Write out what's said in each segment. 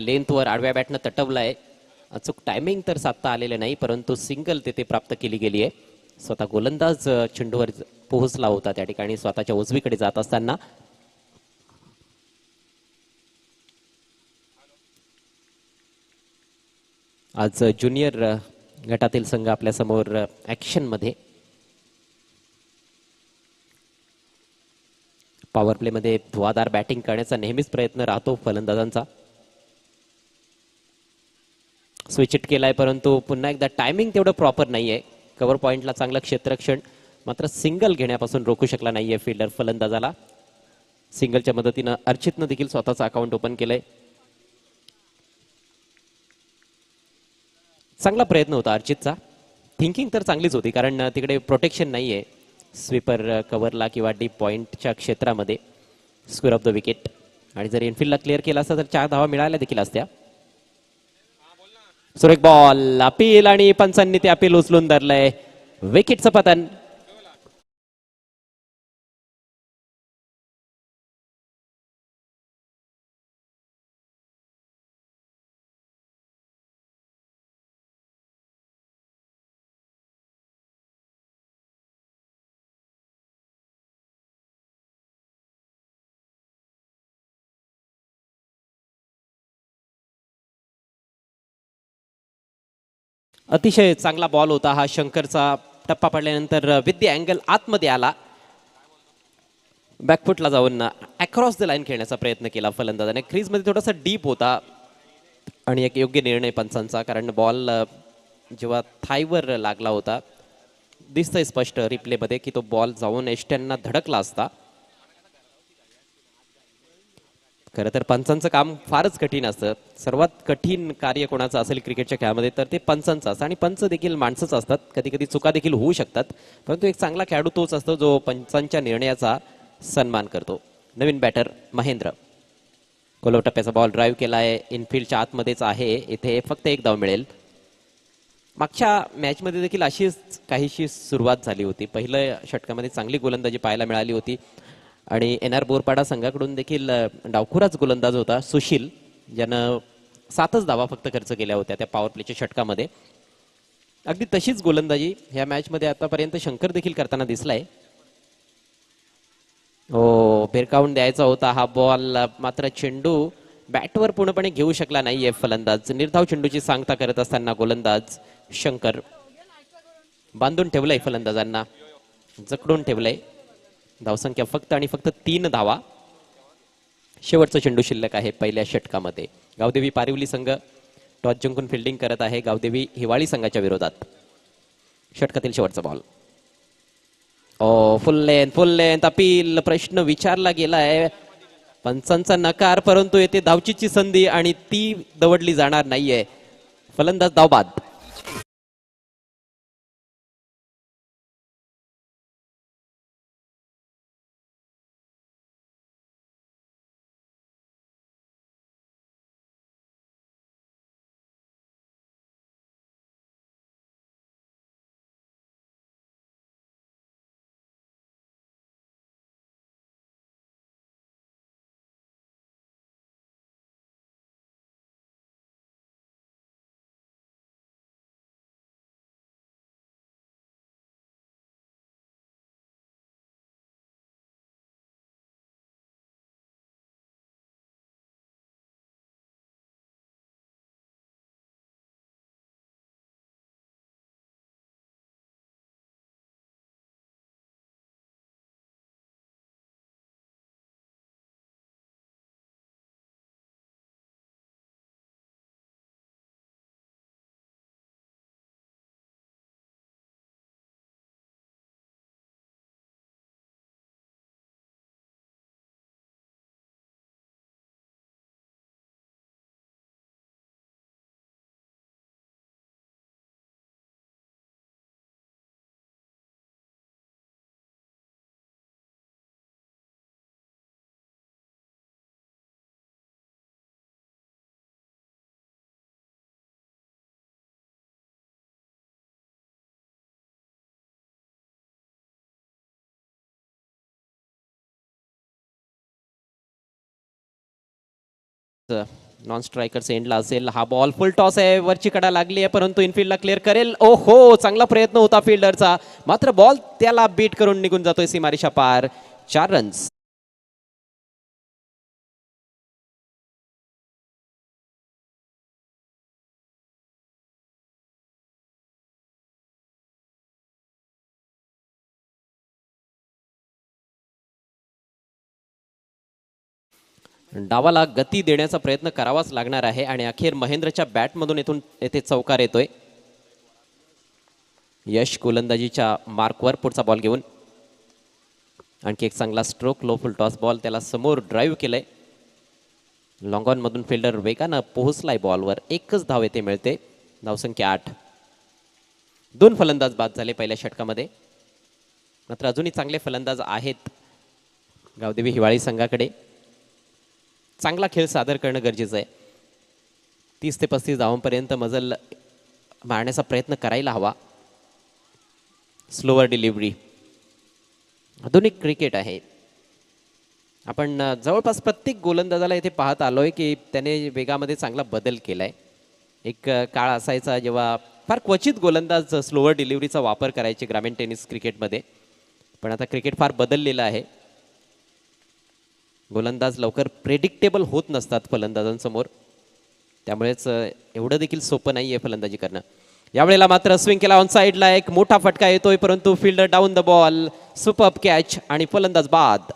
लेंथवर आडव्या बॅटनं तटवलाय. अचूक टायमिंग तर साधता आलेलं नाही परंतु सिंगल तेथे प्राप्त केली गेली आहे स्वतः गोलंदाज चेंडूवर पोहोचला होता त्या ठिकाणी स्वतःच्या उजवीकडे जात असताना. आज ज्युनियर गटातील संघ आपल्यासमोर ॲक्शनमध्ये पॉवर प्लेमध्ये धुवाधार बॅटिंग करण्याचा नेहमीच प्रयत्न राहतो फलंदाजांचा. स्विच इट केलाय परंतु पुन्हा एकदा टायमिंग तेवढं प्रॉपर नाहीये. कव्हर पॉइंटला चांगलं क्षेत्ररक्षण मात्र सिंगल घेण्यापासून रोखू शकला नाहीये फिल्डर फलंदाजाला. सिंगलच्या मदतीनं अर्चितनं देखील स्वतःचं अकाउंट ओपन केलंय. चांगला प्रयत्न होता अर्चितचा. थिंकिंग तर चांगलीच होती कारण तिकडे प्रोटेक्शन नाहीये. स्वीपर कव्हरला किंवा डीप पॉइंटच्या क्षेत्रामध्ये. स्क्वेअर ऑफ द विकेट आणि जर एनफिल्डला क्लिअर केला असता तर चार धावा मिळाल्या देखील असत्या. सुरेख बॉल अपील आणि पंचांनी ते अपील उचलून धरलंय. विकेटचं पतन अतिशय चांगला बॉल होता हा शंकरचा. टप्पा पडल्यानंतर विद्या अँगल आतमध्ये आला. बॅकफुटला जाऊन अक्रॉस द लाईन खेळण्याचा प्रयत्न केला फलंदाजाने. क्रीजमध्ये थोडासा डीप होता. आणि एक योग्य निर्णय पंचांचा कारण बॉल जेव्हा थायवर लागला होता दिसतंय स्पष्ट रिप्लेमध्ये की तो बॉल जाऊन एष्ट्यांना धडकला असता. खरं तर पंचांचं काम फारच कठीण असतं. सर्वात कठीण कार्य कोणाचं असेल क्रिकेटच्या खेळामध्ये तर ते पंचांचं असतं. आणि पंच देखील माणसंच असतात. कधी कधी चुका देखील होऊ शकतात. परंतु एक चांगला खेळाडू तोच असतो जो पंचांच्या निर्णयाचा सन्मान करतो. नवीन बॅटर महेंद्र. कोलव टप्प्याचा बॉल ड्राईव्ह केलाय इनफिल्डच्या आतमध्येच आहे. इथे फक्त एक धाव मिळेल. मागच्या मॅचमध्ये देखील अशीच काहीशी सुरुवात झाली होती. पहिल्या षटकामध्ये चांगली गोलंदाजी पाहायला मिळाली होती. आणि एन आर बोरपाडा संघाकडून देखील डावखुराच गोलंदाज होता सुशील ज्यानं सातच धावा फक्त खर्च केल्या होत्या त्या पॉवर प्लेच्या षटकामध्ये. अगदी तशीच गोलंदाजी ह्या मॅचमध्ये आतापर्यंत शंकर देखील करताना दिसलाय. हो भिरकावून द्यायचा होता हा बॉल मात्र चेंडू बॅटवर पूर्णपणे घेऊ शकला नाहीये फलंदाज. निर्धाव चेंडूची सांगता करत असताना गोलंदाज शंकर बांधून ठेवलंय फलंदाजांना जकडून ठेवलंय. धावसंख्या फक्त आणि फक्त तीन धावा. शेवटचा चेंडू शिल्लक आहे पहिल्या षटकामध्ये. गावदेवी पारिवली संघ टॉस जिंकून फिल्डिंग करत आहे गावदेवी हिवाळी संघाच्या विरोधात. षटकातील शेवटचा बॉल ओ full length full length appeal प्रश्न विचारला गेलाय. पंचांचा नकार परंतु येथे धावचीची संधी आणि ती दवडली जाणार नाहीये. फलंदाज धावबाद. नॉन स्ट्रायकर सेंडला असेल हा बॉल फुल टॉस आहे. वरची कडा लागली आहे. परंतु इनफिल्डला क्लिअर करेल. ओ हो चांगला प्रयत्न होता फिल्डरचा मात्र बॉल त्याला बीट करून निघून जातोय सीमारेषा पार. चार रन्स डावाला गती देण्याचा प्रयत्न करावाच लागणार आहे आणि अखेर महेंद्रच्या बॅटमधून येथून येथे चौकार येतोय. यश गोलंदाजीच्या मार्कवर पुढचा बॉल घेऊन. आणखी एक चांगला स्ट्रोक लोफुल टॉस बॉल त्याला समोर ड्राईव्ह केलंय. लॉंग ऑन फिल्डर वेगानं पोहोचलाय बॉलवर एकच धाव येथे मिळते. धावसंख्या आठ. दोन फलंदाज बाद झाले पहिल्या षटकामध्ये. मात्र अजूनही चांगले फलंदाज आहेत गावदेवी हिवाळी संघाकडे. चांगला खेळ सादर करणं गरजेचं आहे. तीस ते पस्तीस धावांपर्यंत मजल मारण्याचा प्रयत्न करायला हवा. स्लोअर डिलिव्हरी आधुनिक क्रिकेट आहे. आपण जवळपास प्रत्येक गोलंदाजाला इथे पाहत आलो आहे की त्याने वेगामध्ये चांगला बदल केला आहे एक काळ असायचा जेव्हा फार क्वचित गोलंदाज स्लोअर डिलिव्हरीचा वापर करायचे ग्रामीण टेनिस क्रिकेटमध्ये पण आता क्रिकेट फार बदललेलं आहे. गोलंदाज लवकर प्रेडिक्टेबल होत नसतात फलंदाजांसमोर. त्यामुळेच एवढं देखील सोपं नाही आहे फलंदाजी करणं यावेळेला मात्र स्विंग केला ऑन साईडला एक मोठा फटका येतोय परंतु फिल्डर डाऊन द बॉल सुपअप कॅच आणि फलंदाज बाद.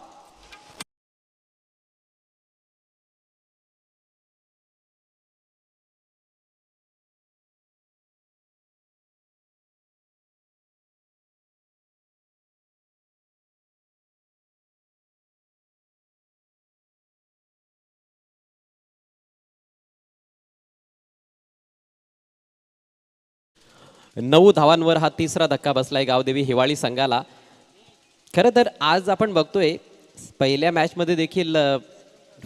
नऊ धावांवर हा तिसरा धक्का बसलाय गावदेवी हिवाळी संघाला. खरं तर आज आपण बघतोय पहिल्या मॅचमध्ये देखील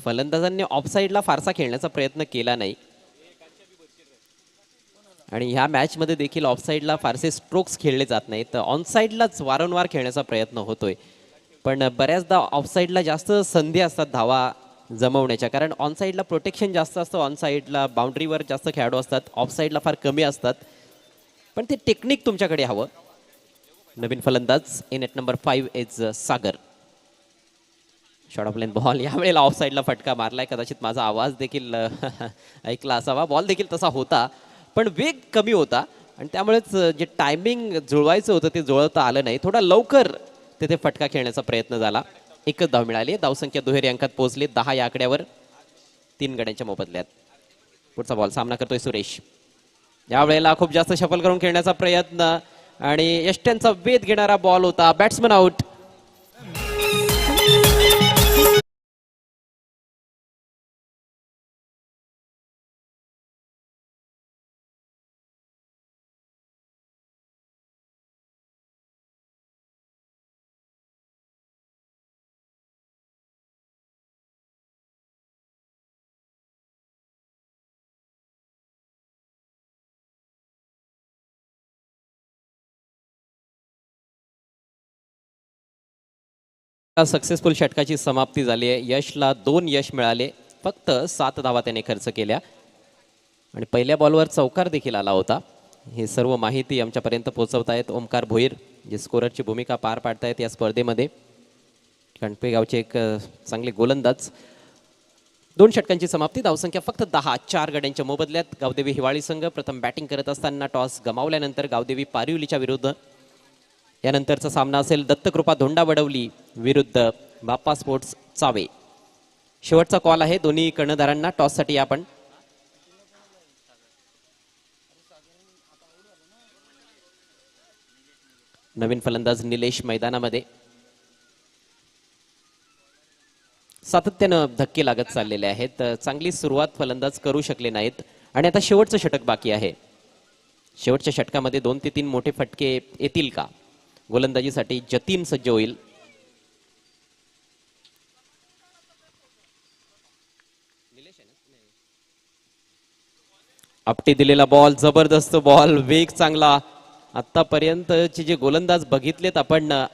फलंदाजांनी ऑफसाईडला फारसा खेळण्याचा प्रयत्न केला नाही. आणि ह्या मॅचमध्ये देखील ऑफसाईडला फारसे स्ट्रोक्स खेळले जात नाहीत. तर ऑनसाईडलाच वारंवार खेळण्याचा प्रयत्न होतोय. पण बऱ्याचदा ऑफसाईडला जास्त संधी असतात धावा जमवण्याच्या. कारण ऑनसाईडला प्रोटेक्शन जास्त असतं ऑनसाईडला बाउंड्रीवर जास्त खेळाडू असतात ऑफसाईडला फार कमी असतात. पण ते टेक्निक तुमच्याकडे हवं. नवीन फलंदाज in at number five is Sagar. Short of length ball यावेळेला ऑफ साईडला फटका मारलाय. कदाचित माझा आवाज देखील ऐकला असावा. बॉल देखील तसा होता पण वेग कमी होता. आणि त्यामुळेच जे टायमिंग जुळवायचं होतं ते जुळवता आलं नाही. थोडा लवकर तिथे फटका खेळण्याचा प्रयत्न झाला. एकच धाव मिळाली. धावसंख्या दुहेरी अंकात पोहोचली. दहा या आकड्यावर तीन गड्यांच्या मोबदल्यात. पुढचा बॉल सामना करतोय सुरेश. यावेळेला खूप जास्त शफल करून खेळण्याचा प्रयत्न. आणि यष्ट्यांचा वेध घेणारा बॉल होता. बॅट्समन आउट सक्सेसफुल षटकाची समाप्ती झाली आहे. यशला दोन यश मिळाले. फक्त सात धावा त्याने खर्च केल्या. आणि पहिल्या बॉलवर चौकार देखील आला होता. हे सर्व माहिती आमच्यापर्यंत पोहोचवतायत ओमकार भोईर जे स्कोररची भूमिका पार पाडतायत या स्पर्धेमध्ये. कणपे गावचे एक चांगले गोलंदाज. दोन षटकांची समाप्ती. धावसंख्या फक्त दहा चार गड्यांच्या मोबदल्यात. गावदेवी हिवाळी संघ प्रथम बॅटिंग करत असताना टॉस गमावल्यानंतर गावदेवी पारिवलीच्या विरुद्ध यानंतरचा सामना असेल दत्तकृपा धोंडा वडवली विरुद्ध बाप्पा स्पोर्ट्स चावे. शेवटचा कॉल आहे दोन्ही कर्णधारांना टॉससाठी आपण. नवीन फलंदाज निलेश मैदानामध्ये. सातत्यानं धक्के लागत चाललेले आहेत चांगली सुरुवात फलंदाज करू शकले नाहीत आणि आता शेवटचं षटक बाकी आहे. शेवटच्या षटकामध्ये दोन ते तीन मोठे फटके येतील का? गोलंदाजीसाठी जतीन सज्ज होईल. आपटी दिलेला बॉल जबरदस्त बॉल वेग चांगला. आतापर्यंतचे जे गोलंदाज बघितलेत आपण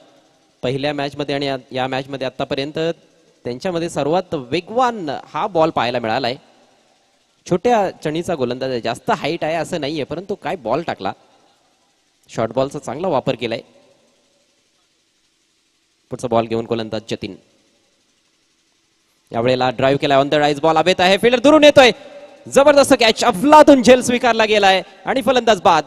पहिल्या मॅचमध्ये आणि या- या मॅचमध्ये आतापर्यंत त्यांच्यामध्ये सर्वात वेगवान हा बॉल पाहायला मिळालाय. छोट्या चणीचा गोलंदाज आहे जास्त हाईट आहे असं नाहीये परंतु काय बॉल टाकला. शॉर्ट बॉलचा चांगला वापर केलाय. पुढचा बॉल घेऊन गोलंदाज जतीन. यावेळेला ड्राईव्ह केला ऑन द राईज बॉल अभेत आहे. फिल्डर दुरून येतोय. जबरदस्त कॅच अफलातून झेल स्वीकारला गेलाय. आणि फलंदाज बाद.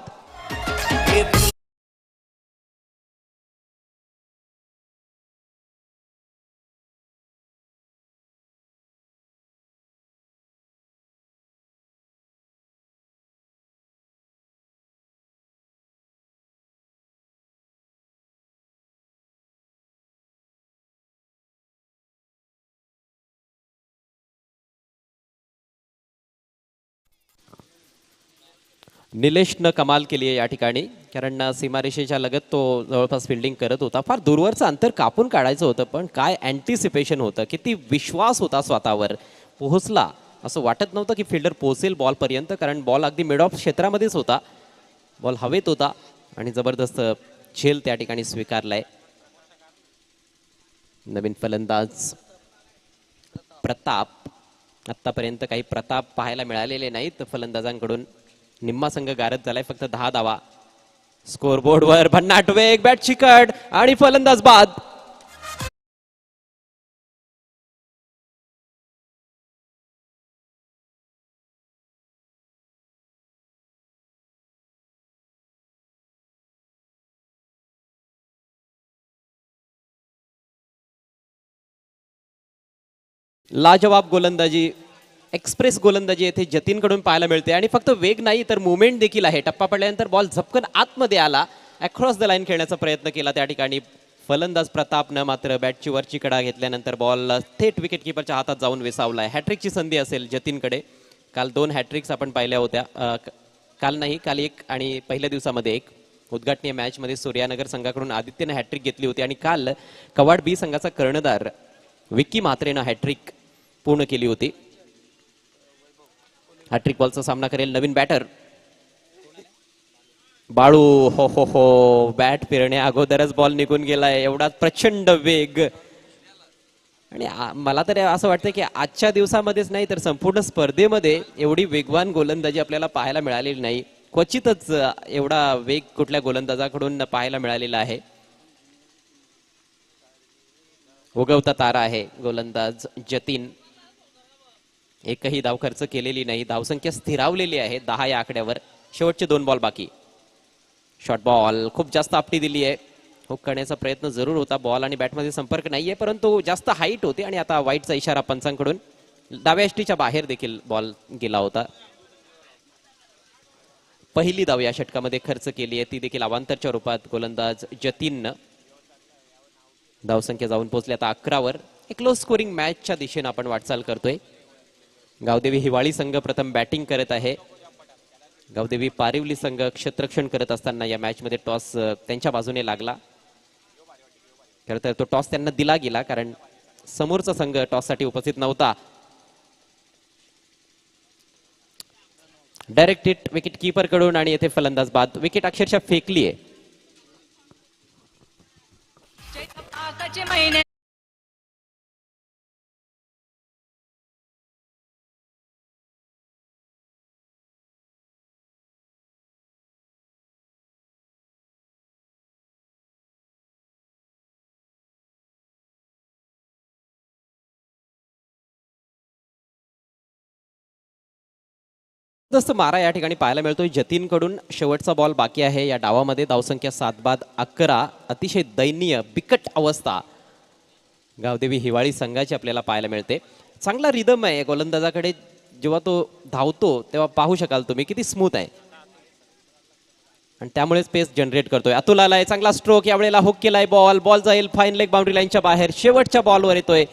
निलेशनं कमाल केली आहे या ठिकाणी. कारण सीमारेषेच्या लगत तो जवळपास फिल्डिंग करत होता. फार दूरवरचं अंतर कापून काढायचं होतं पण काय अँटिसिपेशन होतं किती विश्वास होता स्वतःवर पोहोचला असं वाटत नव्हतं की फिल्डर पोहोचेल बॉलपर्यंत कारण बॉल अगदी मिड ऑफ क्षेत्रामध्येच होता. बॉल हवेत होता आणि जबरदस्त झेल त्या ठिकाणी स्वीकारलाय. नवीन फलंदाज प्रताप. आत्तापर्यंत काही प्रताप पाहायला मिळालेले नाहीत फलंदाजांकडून. निम्मा संघ गारद झालाय फक्त दहा धावा स्कोरबोर्डवर भन्नाट वेग बॅट चिकट आणि फलंदाज बाद लाजवाब गोलंदाजी एक्सप्रेस गोलंदाजी येथे जतीनकडून पाहायला मिळते. आणि फक्त वेग नाही तर मुवमेंट देखील आहे. टप्पा पडल्यानंतर बॉल झपकन आतमध्ये आला. अक्रॉस द लाईन खेळण्याचा प्रयत्न केला त्या ठिकाणी. फलंदाज प्रतापनं मात्र बॅटची वरची कडा घेतल्यानंतर बॉल थेट विकेट किपरच्या हातात जाऊन वेसावलाय. हॅट्रिकची संधी असेल जतीनकडे. काल दोन हॅट्रिक्स आपण पाहिल्या होत्या. काल नाही काल एक आणि पहिल्या दिवसामध्ये एक. उद्घाटनीय मॅचमध्ये सूर्यानगर संघाकडून आदित्यनं हॅट्रिक घेतली होती. आणि काल कवाड बी संघाचा कर्णधार विक्की मात्रेनं हॅट्रिक पूर्ण केली होती. हॅट्रिक बॉलचा सामना करेल नवीन बॅटर बाळू हो हो हो बॅट फिरण्या अगोदरच बॉल निघून गेलाय. एवढा प्रचंड वेग. आणि मला तर असं वाटतं की आजच्या दिवसामध्येच नाही तर संपूर्ण स्पर्धेमध्ये एवढी वेगवान गोलंदाजी आपल्याला पाहायला मिळालेली नाही. क्वचितच एवढा वेग कुठल्या गोलंदाजाकडून पाहायला मिळालेला आहे. उगवता तारा आहे गोलंदाज जतीन. एकही धाव खर्च केलेली नाही. धावसंख्या स्थिरावलेली आहे. दहा या आकड्यावर. शेवटचे दोन बॉल बाकी. शॉर्ट बॉल खूप जास्त आपटी दिली आहे. हुक करण्याचा प्रयत्न जरूर होता. बॉल आणि बॅटमध्ये संपर्क नाहीये परंतु जास्त हाईट होती आणि आता वाईटचा इशारा पंचांकडून. डाव्या एष्टीच्या बाहेर देखील बॉल गेला होता. पहिली धाव या षटकामध्ये खर्च केली आहे. ती देखील अवांतरच्या रूपात गोलंदाज जतीननं. धावसंख्या जाऊन पोहोचली. आता अकरावर. एक लो स्कोरिंग मॅचच्या दिशेनं आपण वाटचाल करतोय. गावदेवी हिवाळी संघ प्रथम बॅटिंग करत आहे. गावदेवी पारिवली संघ क्षेत्ररक्षण करत असताना या मॅच मध्ये टॉस त्यांच्या बाजूने लागला. खरं तर तो टॉस त्यांना दिला गेला कारण समोरचा संघ टॉससाठी उपस्थित नव्हता. डायरेक्ट हिट विकेट किपरकडून आणि येथे फलंदाज बाद विकेट अक्षरशः फेकली आहे जबरदस्त मारा या ठिकाणी पाहायला मिळतोय. जतीनकडून शेवटचा बॉल बाकी आहे. या डावामध्ये धावसंख्या सात बाद अकरा. अतिशय दयनीय बिकट अवस्था गावदेवी हिवाळी संघाची आपल्याला पाहायला मिळते. चांगला रिदम आहे. गोलंदाजाकडे जेव्हा तो धावतो तेव्हा पाहू शकाल तुम्ही किती स्मूथ आहे. आणि त्यामुळे स्पेस जनरेट करतोय. अतुल आलाय चांगला स्ट्रोक यावेळेला हुक केलाय बॉल बॉल जाईल. फाईन लेग बाउंड्री लाईनच्या बाहेर. शेवटच्या बॉलवर येतोय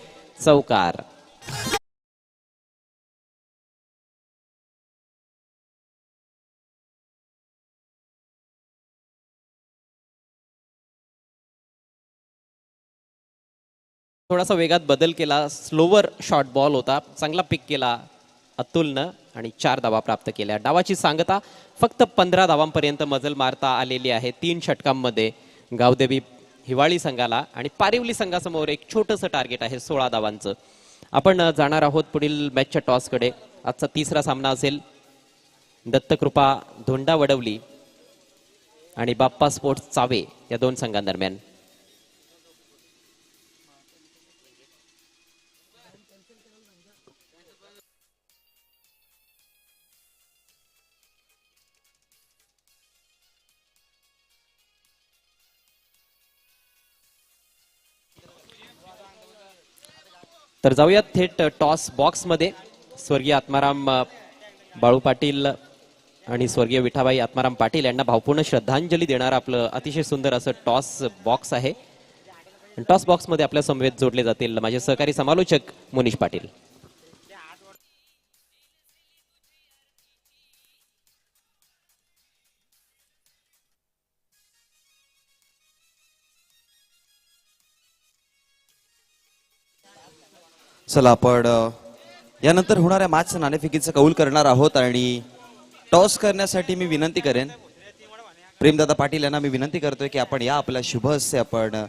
चौकार. थोडासा वेगात बदल केला. स्लोवर शॉर्ट बॉल होता. चांगला पिक केला अतुलनं आणि चार धावा प्राप्त केल्या. डावाची सांगता फक्त पंधरा धावांपर्यंत मजल मारता आलेली आहे. तीन षटकांमध्ये गावदेवी हिवाळी संघाला आणि पारिवली संघासमोर एक छोटंसं टार्गेट आहे सोळा धावांचं. आपण जाणार आहोत पुढील मॅचच्या टॉसकडे आजचा तिसरा सामना असेल. दत्तकृपा धोंडा वडवली आणि बाप्पा स्पोर्ट्स चावे या दोन संघांदरम्यान. तर जाऊयात थेट टॉस बॉक्समध्ये. स्वर्गीय आत्माराम बाळू पाटील आणि स्वर्गीय विठाबाई आत्माराम पाटील यांना भावपूर्ण श्रद्धांजली देणारं आपलं अतिशय सुंदर असं टॉस बॉक्स आहे. टॉस बॉक्समध्ये आपल्या समवेत जोडले जातील माझे सहकारी समालोचक मुनीश पाटील. चला आपण यानंतर होणाऱ्या मॅच नाणेफेकीचं कौल करणार आहोत आणि टॉस करण्यासाठी मी विनंती करेन. प्रेमदादा पाटील यांना मी विनंती करतोय की आपण या आपल्या शुभ हस्ते आपण अ,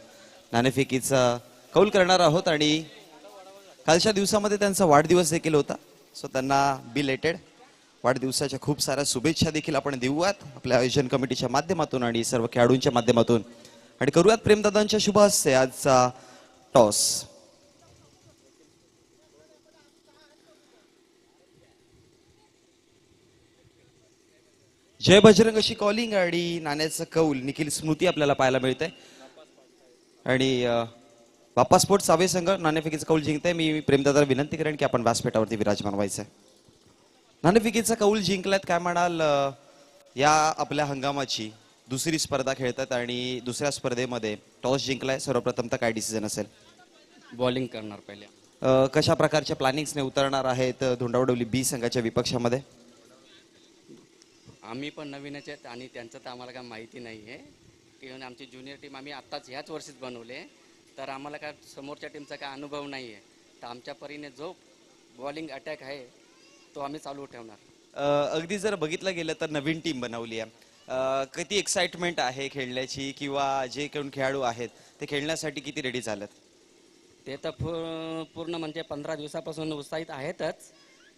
नाणेफेकीचा कौल करणार आहोत आणि कालच्या दिवसामध्ये त्यांचा वाढदिवस देखील होता. सो त्यांना बिलेटेड वाढदिवसाच्या खूप साऱ्या शुभेच्छा देखील आपण देऊयात आपल्या आयोजन कमिटीच्या माध्यमातून आणि सर्व खेळाडूंच्या माध्यमातून. आणि करूयात प्रेमदादांच्या शुभ हस्ते आजचा टॉस. जय बजरंग अशी कॉलिंग आणि नाण्याचं कौल निखिल स्मृती आपल्याला पाहायला मिळतंय. आणि बाप्पा स्पोर्ट सावे संघ नाणेफेकीचं कौल जिंकताय. मी प्रेमदादाला विनंती करेन की आपण व्यासपीठावरती विराजमान व्हायचंय नाणेफेकीचा कौल जिंकलात काय म्हणाल या आपल्या हंगामाची दुसरी स्पर्धा खेळतात आणि दुसऱ्या स्पर्धेमध्ये टॉस जिंकलाय. सर्वप्रथम तर काय डिसिजन असेल? बॉलिंग करणार पहिले. कशा प्रकारच्या प्लॅनिंग्सने उतरणार आहेत धोंडावडवली बी संघाच्या विपक्षामध्ये? आम्ही पण नवीनच आहेत आणि त्यांचं तर आम्हाला काय माहिती नाही आहे किंवा आमची ज्युनियर टीम आम्ही आत्ताच ह्याच वर्षीच बनवले. तर आम्हाला काय समोरच्या टीमचा काय अनुभव नाही आहे तर आमच्या परीने जो बॉलिंग अटॅक आहे तो आम्ही चालू ठेवणार. अगदी जर बघितलं गेलं तर नवीन टीम बनवली आहे. किती एक्साइटमेंट आहे खेळण्याची किंवा जे कोण खेळाडू आहेत ते खेळण्यासाठी किती रेडी झालेत? ते तर पूर्ण म्हणजे पंधरा दिवसापासून उत्साहित आहेतच.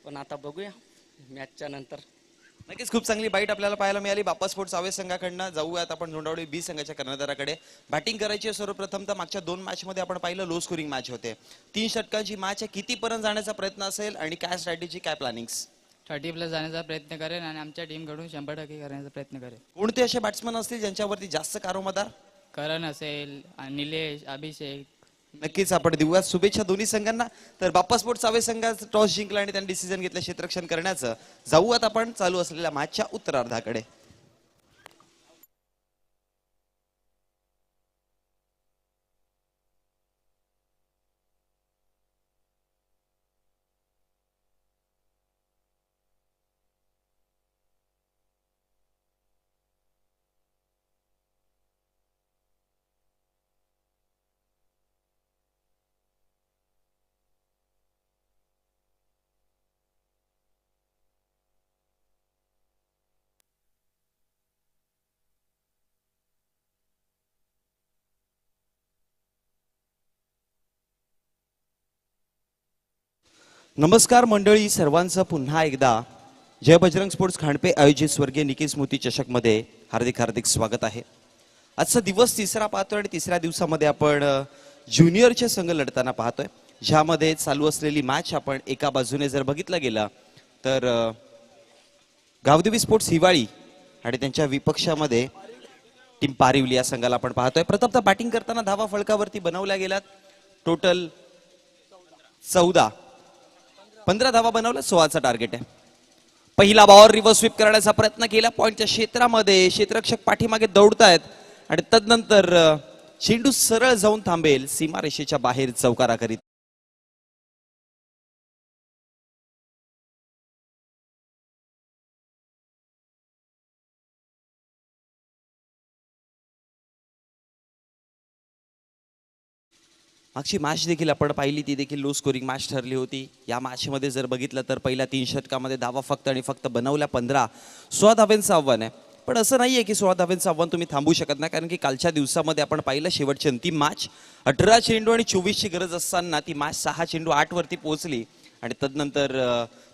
पण आता बघूया मॅचच्या नंतर. नक्कीच खूप चांगली बाईट आपल्याला पाहायला मिळाली. बाप्पा स्पोर्ट्स सावे संघाकडनं जाऊयात आपण झोंडावडी बी संघाच्या कर्णधाराकडे. बॅटिंग करायची आहे सर्वप्रथम तर मागच्या दोन मॅच मध्ये आपण पाहिलं लो स्कोरिंग मॅच होते. तीन षटकांची मॅच आहे. कितीपर्यंत जाण्याचा प्रयत्न असेल आणि काय स्ट्रॅटेजी काय प्लॅनिंग्स थर्टी प्लस जाण्याचा प्रयत्न करेन आणि आमच्या टीमकडून शंभर टक्के करण्याचा प्रयत्न करेन. कोणते असे बॅट्समन असतील ज्यांच्यावरती जास्त कारोमदार? करण असेल निलेश अभिषेक नक्कीच आपण देऊया शुभेच्छा दोन्ही संघांना. तर बाप्पा स्पोर्ट्स सावे संघात टॉस जिंकला आणि त्यांनी डिसिजन घेतलं क्षेत्ररक्षण करण्याचं. जाऊयात आपण. चालू असलेल्या मॅचच्या उत्तरार्धाकडे. नमस्कार मंडळी सर्वांचं पुन्हा एकदा. जय बजरंग स्पोर्ट्स खांडपे आयोजित स्वर्गीय निखिल स्मृती चषकमध्ये हार्दिक हार्दिक स्वागत आहे. आजचा दिवस तिसरा पाहतोय आणि तिसऱ्या दिवसामध्ये आपण ज्युनियरचे संघ लढताना पाहतोय. ज्यामध्ये चालू असलेली मॅच आपण एका बाजूने जर बघितलं गेला तर गावदेवी स्पोर्ट्स हिवाळी आणि त्यांच्या विपक्षामध्ये टीम पारिवली या संघाला आपण पाहतोय. प्रथमतः बॅटिंग करताना धावा फळकावरती बनवल्या गेल्यात. टोटल चौदा. पंधरा धावा बनवल्या सोळाचा टार्गेट आहे. पहिला बॉल रिव्हर्स स्वीप करण्याचा प्रयत्न केला. पॉईंटच्या क्षेत्रामध्ये क्षेत्ररक्षक पाठीमागे दौडतायत. आणि तदनंतर चेंडू सरळ जाऊन थांबेल. सीमारेषेच्या बाहेर चौकारा मागची मॅच देखील आपण पाहिली ती देखील लो स्कोरिंग मॅच ठरली होती. या मॅचमध्ये जर बघितलं तर पहिल्या तीन षटकामध्ये धावा फक्त आणि फक्त बनवल्या पंधरा. सोळा धाव्यांचं आव्हान आहे. पण असं नाही आहे की सोळा धाव्यांचं आव्हान तुम्ही थांबू शकत नाही कारण की कालच्या दिवसामध्ये आपण पाहिलं शेवटची अंतिम मॅच अठरा चेंडू आणि चोवीसची गरज असताना ती मॅच सहा चेंडू आठवरती पोहोचली. आणि तदनंतर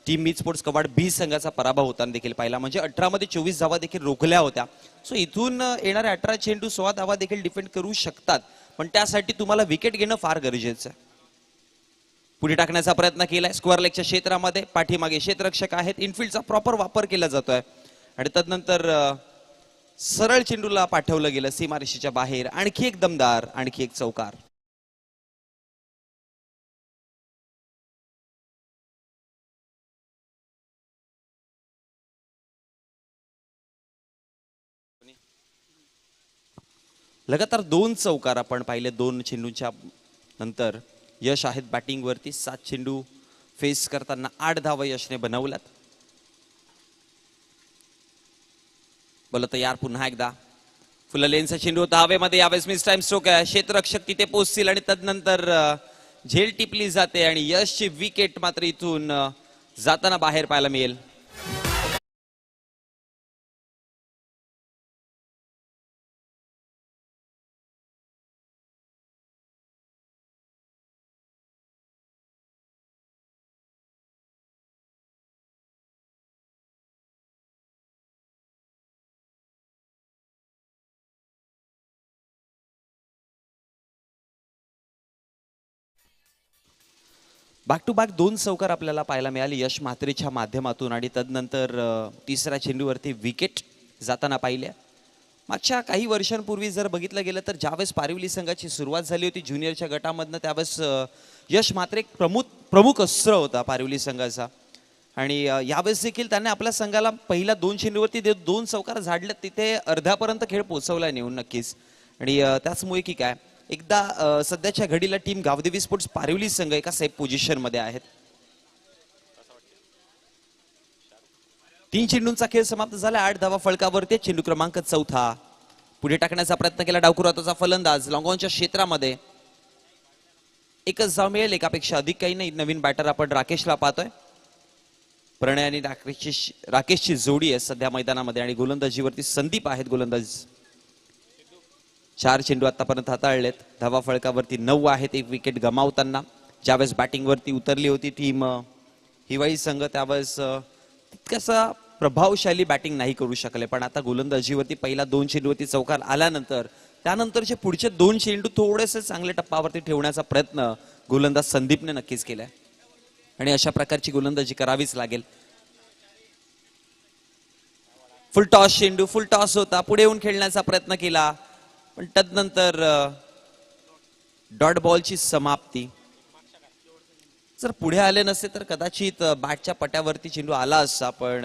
टीम मीत स्पोर्ट्स कवाड बी संघाचा पराभव होताना देखील पाहिला. म्हणजे अठरामध्ये चोवीस धावा देखील रोखल्या होत्या. सो इथून येणाऱ्या अठरा चेंडू सोळा धावा देखील डिफेंड करू शकतात. पण त्यासाठी तुम्हाला विकेट घेणं फार गरजेचं आहे. पुढे टाकण्याचा प्रयत्न केलाय. स्क्वेअर लेगच्या क्षेत्रामध्ये पाठीमागे क्षेत्ररक्षक आहेत. इनफिल्डचा प्रॉपर वापर केला जातोय. आणि तदनंतर सरळ चेंडूला पाठवलं गेलं. सीमारेषेच्या बाहेर. आणखी एक दमदार आणखी एक चौकार. लगातार दोन चौकार आपण पाहिले दोन चेंडूंच्या नंतर. यश आहेत बॅटिंगवरती सात चेंडू फेस करताना आठ धावा यशने बनवल्यात. बोलत तयार पुन्हा एकदा. फुलं लेनचा चेंडू होता हवेमध्ये यावेळेस मिस टाइम स्ट्रोक आहे. क्षेत्ररक्षक तिथे पोचतील आणि तदनंतर झेल टिपली जाते आणि यशची विकेट मात्र इथून जाताना बाहेर पाहायला मिळेल. बॅक टू बॅक दोन चौकार आपल्याला पाहायला मिळाले. यश म्हात्रेच्या माध्यमातून आणि तदनंतर तिसऱ्या चेंडूवरती विकेट जाताना पाहिल्या. मागच्या काही वर्षांपूर्वी जर बघितलं गेलं तर ज्यावेळेस पारिवली संघाची सुरुवात झाली होती ज्युनियरच्या गटामधनं त्यावेळेस यश म्हात्रे एक प्रमुख प्रमुख अस्त्र होता पारिवली संघाचा. आणि यावेळेस देखील त्याने आपल्या संघाला पहिल्या दोन चेंडूवरती दे दोन चौकार झाडल्यात तिथे अर्ध्यापर्यंत खेळ पोचवला नेऊन हो, नक्कीच. आणि त्याचमुळे की काय? एकदा सध्याच्या घडीला टीम गावदेवी स्पोर्ट्स पारिवली संघ एका सेफ पोझिशनमध्ये आहेत. तीन चेंडूंचा खेळ समाप्त झाला. आठ धावा फळकावरती. चेंडू क्रमांक चौथा. पुढे टाकण्याचा प्रयत्न केला डावकुराताचा फलंदाज. लॉंगॉनच्या क्षेत्रामध्ये एकच धाव मिळेल. एकापेक्षा अधिक काही नाही. नवीन बॅटर आपण राकेशला पाहतोय. प्रणय आणि राकेशची राकेशची जोडी आहे सध्या मैदानामध्ये आणि गोलंदाजीवरती संदीप आहेत. गोलंदाज चार चेंडू आतापर्यंत हाताळलेत. धावा फळकावरती नऊ आहेत एक विकेट गमावताना. ज्यावेळेस बॅटिंगवरती उतरली होती टीम हिवाळी संघ त्यावेळेस तितकासा प्रभावशाली बॅटिंग नाही करू शकले. पण आता गोलंदाजीवरती पहिला दोन चेंडूवरती चौकार आल्यानंतर त्यानंतरचे पुढचे दोन चेंडू थोडेसे चांगल्या टप्पावरती ठेवण्याचा प्रयत्न गोलंदाज संदीपने नक्कीच केलाय. आणि अशा प्रकारची गोलंदाजी करावीच लागेल. फुल टॉस चेंडू फुल टॉस होता. पुढे येऊन खेळण्याचा प्रयत्न केला. पण तदनंतर डॉट बॉलची समाप्ती. जर पुढे आले नसते तर कदाचित बॅटच्या पट्यावरती चेंडू आला असता पण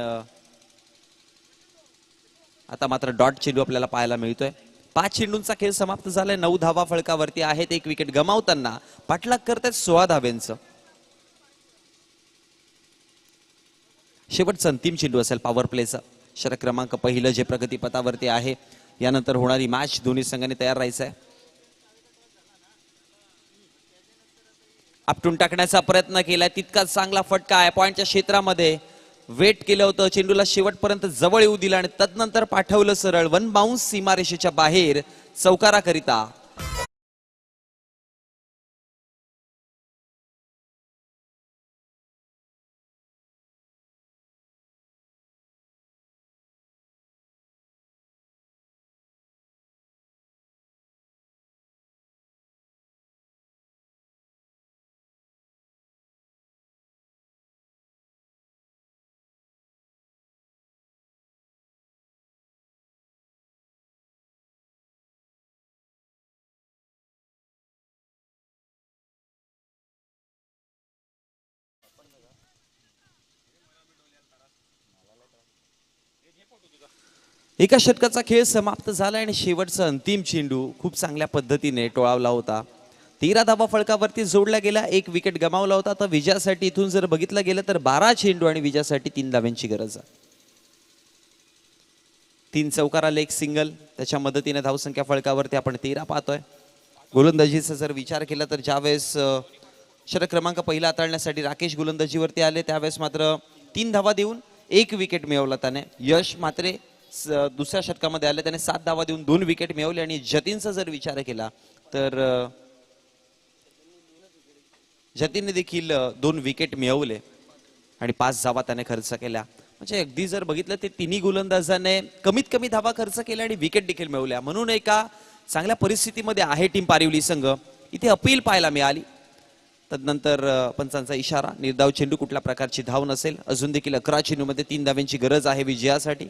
आता मात्र डॉट चेंडू आपल्याला पाहायला मिळतोय. पाच चेंडूंचा खेळ समाप्त झालाय. नऊ धावा फळकावरती आहेत. एक विकेट गमावताना पाठलाग करतायत सोळा धाव्यांचं. शेवटचा अंतिम चेंडू असेल पॉवर प्लेचा षटक क्रमांक पहिलं जे प्रगतीपथावरती आहे. यानंतर होणारी मॅच दोन्ही संघांनी तयार राहायचं आहे. आपटून टाकण्याचा प्रयत्न केलाय तितकाच चांगला फटका आहे. पॉइंटच्या क्षेत्रामध्ये वेट केलं होतं. चेंडूला शेवटपर्यंत जवळ येऊ दिलं आणि तदनंतर पाठवलं सरळ. वन बाउन्स सीमारेषेच्या बाहेर चौकाराकरिता. एका षटकाचा खेळ समाप्त झाला आणि शेवटचा अंतिम चेंडू खूप चांगल्या पद्धतीने टोळावला होता. तेरा धावा फळकावरती जोडला गेला एक विकेट गमावला होता. तर विजयासाठी इथून जर बघितलं गेलं तर बारा चेंडू आणि विजयासाठी तीन धाव्यांची गरज आहे. तीन चौकार आले एक सिंगल त्याच्या मदतीने धावसंख्या फळकावरती आपण तेरा पाहतोय. गोलंदाजीचा जर विचार केला तर ज्यावेळेस षटक क्रमांक पहिला हाताळण्यासाठी राकेश गोलंदाजीवरती आले त्यावेळेस मात्र तीन धावा देऊन एक विकेट मिळवला त्याने. यश मात्र दुसऱ्या षटकामध्ये आले त्याने सात धावा देऊन दोन विकेट मिळवले आणि जतीनचा जर विचार केला तर जतीनने देखील दोन विकेट मिळवले आणि पाच धावा त्याने खर्च केल्या. म्हणजे अगदी जर बघितलं ते तिन्ही गोलंदाजाने कमीत कमी धावा खर्च केल्या आणि विकेट देखील मिळवल्या. म्हणून एका चांगल्या परिस्थितीमध्ये आहे टीम पारिवली संघ. इथे अपील पाहायला मिळाली. तदनंतर पंचांचा इशारा निर्धाव चेंडू कुठल्या प्रकारची धाव नसेल अजून देखील अकरा चेंडूमध्ये तीन धाव्यांची गरज आहे विजयासाठी.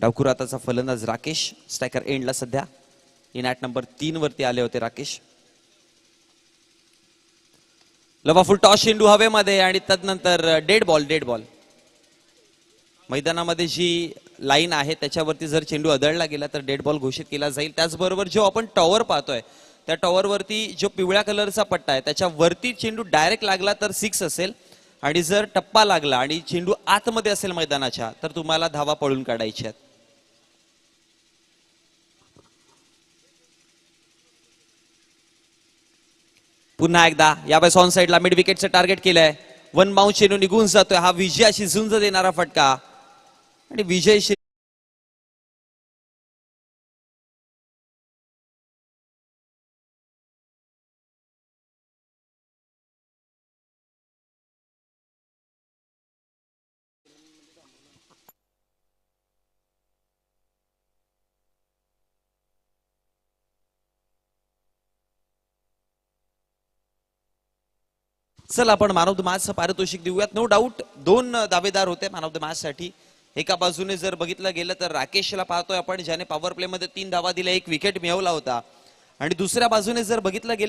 डावकुराताचा फलंदाज राकेश स्ट्रायकर एंडला सध्या. इन ॲट नंबर तीन वरती आले होते राकेश. लवाफुल टॉस चेंडू हवेमध्ये आणि तदनंतर डेड बॉल डेड बॉल. मैदानामध्ये जी लाईन आहे त्याच्यावरती जर चेंडू आदळला गेला तर डेड बॉल घोषित केला जाईल. त्याचबरोबर जो आपण टॉवर पाहतोय त्या टॉवरवरती जो पिवळ्या कलरचा पट्टा आहे त्याच्यावरती चेंडू डायरेक्ट लागला तर सिक्स असेल. आणि जर टप्पा लागला आणि चेंडू आतमध्ये असेल मैदानाच्या तर तुम्हाला धावा पळून काढायच्या आहेत. पुन्हा एकदा यावेळेस ऑन साईडला मिड विकेटचं टार्गेट केलंय. वन बाउंड चेंडू निघून जातोय. हा विजयाशी झुंज देणारा फटका. आणि विजय चल आपण मॅन ऑफ द मॅचचं पारितोषिक देऊयात. नो डाऊट दोन दावेदार होते मॅन ऑफ द मॅच साठी एका बाजूने जर बघितलं गेलं तर राकेशला पाहतोय आपण ज्याने पॉवर प्ले मध्ये तीन धावा दिल्या एक विकेट मिळवला होता. आणि दुसऱ्या बाजूने जर बघितलं गेलं